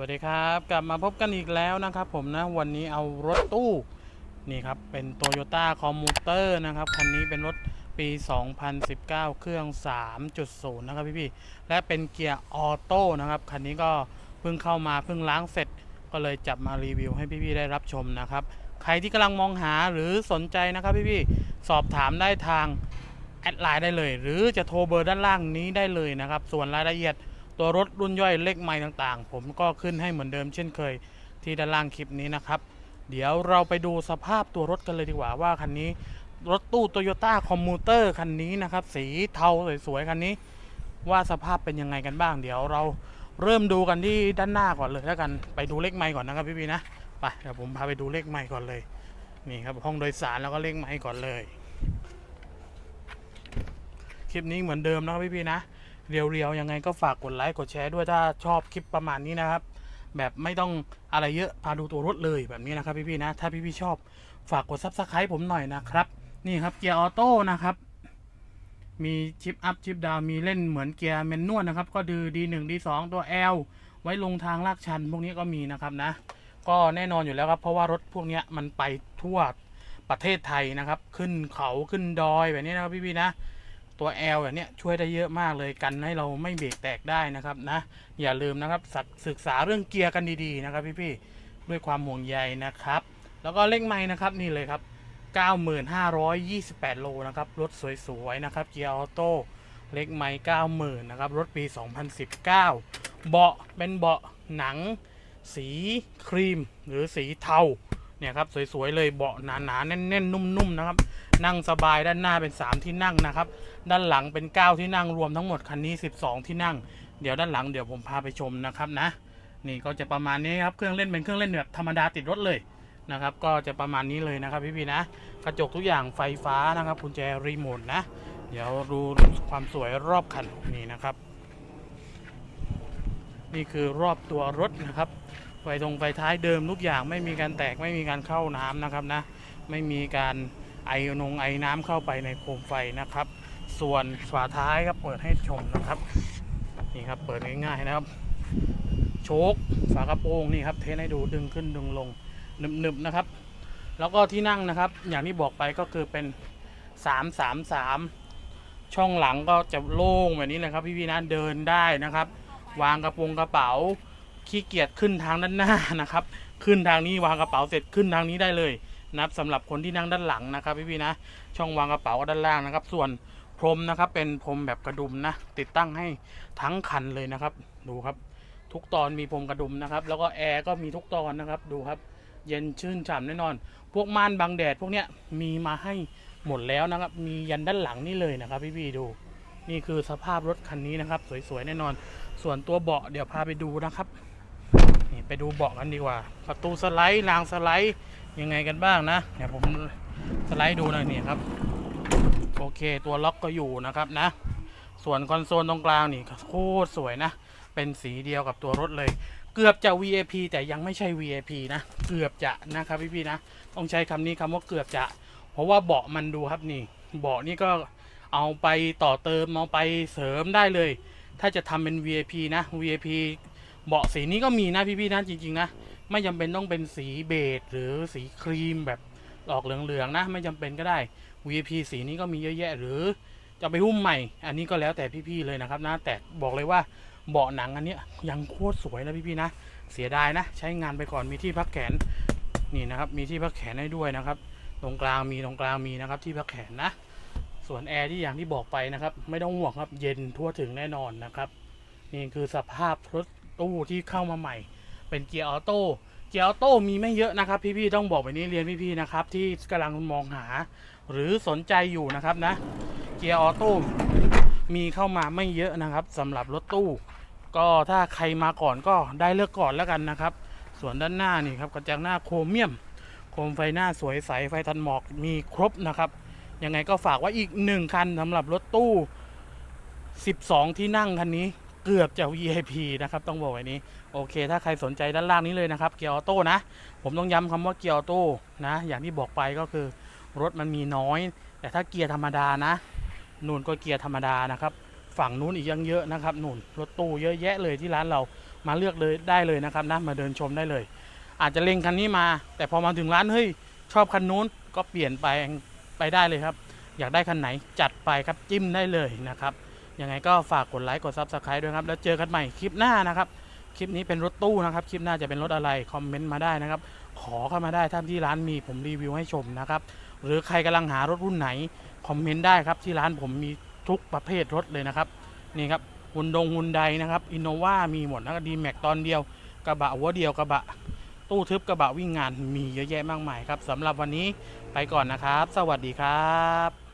วัสดีครับ กลับมาพบกันอีกแล้วนะครับผมนะ วันนี้เอารถตู้ นี่ครับ เป็น Toyota Commuter นะครับ คันนี้เป็นรถปี 2019 เครื่อง 3.0 นะครับพี่ๆและเป็นเกียร์ออโต้นะครับ คันนี้ก็เพิ่งเข้ามาเพิ่งล้างเสร็จ ก็เลยจับมารีวิวให้พี่ๆได้รับชมนะครับ ใครที่กำลังมองหาหรือสนใจนะครับพี่ๆสอบถามได้ทางแอดไลน์ได้เลย หรือจะโทรเบอร์ด้านล่างนี้ได้เลยนะครับ ส่วนรายละเอียด ตัวรถรุ่นย่อยเลขไม้ต่างๆ ผมก็ขึ้นให้เหมือนเดิมเช่นเคยที่ด้านล่างคลิปนี้นะครับ เดี๋ยวเราไปดูสภาพตัวรถกันเลยดีกว่าว่าคันนี้รถตู้ Toyota Commuter คันนี้นะครับ สีเทาสวยๆคันนี้ ว่าสภาพเป็นยังไงกันบ้าง เดี๋ยวเราเริ่มดูกันที่ด้านหน้าก่อนเลยแล้วกันไปดูเลขไม้ก่อนนะครับพี่พีนะไปเดี๋ยวผมพาไปดูเลขไม้ก่อนเลยนี่ครับห้องโดยสารแล้วก็เลขไม้ก่อนเลย คลิปนี้เหมือนเดิมนะครับพี่พีนะ เรียวๆยังไงก็ฝากกดไลค์กดแชร์ด้วยถ้าชอบคลิปประมาณนี้นะครับ แบบไม่ต้องอะไรเยอะพาดูตัวรถเลยแบบนี้นะครับพี่ๆนะ ถ้าพี่ๆชอบฝากกดซับสไครต์ผมหน่อยนะครับ นี่ครับเกียร์ออโต้นะครับ มีชิปอัพชิปดาวมีเล่นเหมือนเกียร์แมนนวลนะครับ ก็ดือ D1 D2 ตัว L ไว้ลงทางลากชัน พวกนี้ก็มีนะครับนะ ก็แน่นอนอยู่แล้วครับ เพราะว่ารถพวกนี้มันไปทั่วประเทศไทยนะครับ ขึ้นเขาขึ้นดอยแบบนี้นะครับพี่ๆนะ ตัว L อย่างนี้ช่วยได้เยอะมากเลยกันให้เราไม่เบรกแตกได้นะครับนะ อย่าลืมนะครับศึกษาเรื่องเกียร์กันดีๆนะครับพี่ๆด้วยความห่วงใยนะครับ แล้วก็เลขไม้นะครับนี่เลยครับ 9528 โลนะครับรถสวยๆนะครับเกียร์ออโต้เลขไม้90,000นะครับรถปี 2019 เบาะเป็นเบาะหนัง สีครีมหรือสีเทา เนี่ยครับสวยๆเลยเบาะหนาๆแน่นๆนุ่มๆนะครับนั่งสบายด้านหน้าเป็น 3 ที่นั่งนะครับ ด้านหลังเป็น 9 ที่นั่งรวมทั้งหมดคันนี้ 12 ที่นั่ง เดี๋ยวด้านหลังเดี๋ยวผมพาไปชมนะครับนะ นี่ก็จะประมาณนี้ครับเครื่องเล่นเป็นเครื่องเล่นแบบธรรมดาติดรถเลยนะครับ ก็จะประมาณนี้เลยนะครับพี่ๆนะ กระจกทุกอย่างไฟฟ้านะครับกุญแจรีโมทนะเดี๋ยวดูความสวยรอบคันนี่นะครับ นี่คือรอบตัวรถนะครับ ไฟตรงไฟท้ายเดิมทุกอย่างไม่มีการแตกไม่มีการเข้าน้ำนะครับนะไม่มีการไอนงไอน้ำเข้าไปในโคมไฟนะครับ ส่วนฝาท้ายครับเปิดให้ชมนะครับนี่ครับเปิดง่ายๆนะครับ โชคฝากระโปรงนี่ครับเทสให้ดูดึงขึ้นดึงลงหนึบๆนะครับ แล้วก็ที่นั่งนะครับ อย่างที่บอกไปก็คือเป็น 333 ช่องหลังก็จะโล่งแบบนี้เลยครับพี่ๆนะเดินได้นะครับ วางกระโปรงกระเป๋า ขี้เกียจขึ้นทางด้านหน้านะครับ ขึ้นทางนี้วางกระเป๋าเสร็จขึ้นทางนี้ได้เลยนะครับสำหรับคนที่นั่งด้านหลังนะครับพี่ๆนะ ช่องวางกระเป๋าก็ด้านล่างนะครับ ส่วนพรมนะครับ เป็นพรมแบบกระดุมนะ ติดตั้งให้ทั้งคันเลยนะครับ ดูครับ ทุกตอนมีพรมกระดุมนะครับ แล้วก็แอร์ก็มีทุกตอนนะครับ ดูครับ เย็นชื่นฉ่ำแน่นอน พวกม่านบังแดดพวกเนี้ยมีมาให้หมดแล้วนะครับ มียันด้านหลังนี่เลยนะครับ พี่ๆดู นี่คือสภาพรถคันนี้นะครับ สวยๆแน่นอน ส่วนตัวเบาะเดี๋ยวพาไปดูนะครับ นี่ไปดูเบาะกันดีกว่า ประตูสไลด์รางสไลด์ยังไงกันบ้างนะเดี๋ยวผมสไลด์ดูหน่อยนี่ครับ โอเคตัวล็อกก็อยู่นะครับนะ ส่วนคอนโซลตรงกลางนี่โคตรสวยนะ เป็นสีเดียวกับตัวรถเลย เกือบจะ VIP แต่ยังไม่ใช่ VIP นะ เกือบจะนะครับพี่ๆนะ ต้องใช้คำนี้คำว่าเกือบจะ เพราะว่าเบาะมันดูครับนี่ เบาะนี่ก็เอาไปต่อเติมเอาไปเสริมได้เลย ถ้าจะทำเป็น VIP นะ VIP เบาะสีนี้ก็มีนะพี่ๆนะจริงๆนะไม่จำเป็นต้องเป็นสีเบจหรือสีครีมแบบออกเหลืองๆนะ ไม่จำเป็นก็ได้ VIP สีนี้ก็มีเยอะแยะหรือจะไปหุ้มใหม่ อันนี้ก็แล้วแต่พี่ๆเลยนะครับนะแต่บอกเลยว่าเบาะหนังอันเนี้ยยังโคตรสวยนะพี่ๆนะเสียดายนะ ใช้งานไปก่อนมีที่พักแขนนี่นะครับ มีที่พักแขนให้ด้วยนะครับ ตรงกลางมีตรงกลางมีนะครับ ที่พักแขนนะส่วนแอร์ที่อย่างที่บอกไปนะครับ ไม่ต้องห่วงครับเย็นทั่วถึงแน่นอนนะครับ นี่คือสภาพรถ ตู้ที่เข้ามาใหม่ เป็นเกียร์ออโต้เกียร์ออโต้มีไม่เยอะนะครับ พี่ๆต้องบอกไปนี้เรียนพี่ๆนะครับ ที่กำลังมองหา หรือสนใจอยู่นะครับนะ เกียร์ออโต้มีเข้ามาไม่เยอะนะครับสำหรับรถตู้ ก็ถ้าใครมาก่อนก็ได้เลือกก่อนแล้วกันนะครับ ส่วนด้านหน้านี่ครับกระจังหน้าโครเมียม โคมไฟหน้าสวยใสไฟทันหมอกมีครบนะครับยังไงก็ฝากไว้อีกหนึ่งคันสำหรับรถตู้ 12 ที่นั่งคันนี้ เกือบจะ VIP นะครับ ต้องบอกไว้นี้ โอเค ถ้าใครสนใจด้านล่างนี้เลยนะครับ เกียร์ออโต้นะ ผมต้องย้ำคำว่าเกียร์ออโต้นะ อย่างที่บอกไปก็คือรถมันมีน้อย แต่ถ้าเกียร์ธรรมดานะนู่นก็เกียร์ธรรมดานะครับ ฝั่งนู้นอีกยังเยอะนะครับนู่นรถตู้เยอะแยะเลยที่ร้านเรามาเลือกเลยได้เลยนะครับนะมาเดินชมได้เลย อาจจะเล็งคันนี้มา แต่พอมาถึงร้านเฮ้ยชอบคันนู้นก็เปลี่ยนไปไปได้เลยครับ อยากได้คันไหนจัดไปครับจิ้มได้เลยนะครับ ยังไงก็ฝากกดไลค์กดซับสไครต์ด้วยครับ แล้วเจอกันใหม่คลิปหน้านะครับ คลิปนี้เป็นรถตู้นะครับ คลิปหน้าจะเป็นรถอะไร คอมเมนต์มาได้นะครับ ขอเข้ามาได้ท่าที่ร้านมีผมรีวิวให้ชมนะครับ หรือใครกำลังหารถรุ่นไหน คอมเมนต์ได้ครับที่ร้านผมมีทุกประเภทรถเลยนะครับ นี่ครับฮุนดงฮุนไดนะครับอินโนวามีหมดนะครับดีแม็กตอนเดียว กระบะหัวเดียวกระบะตู้ทึบกระบะวิ่งงานมีเยอะแยะมากมายครับสำหรับวันนี้ไปก่อนนะครับ สวัสดีครับ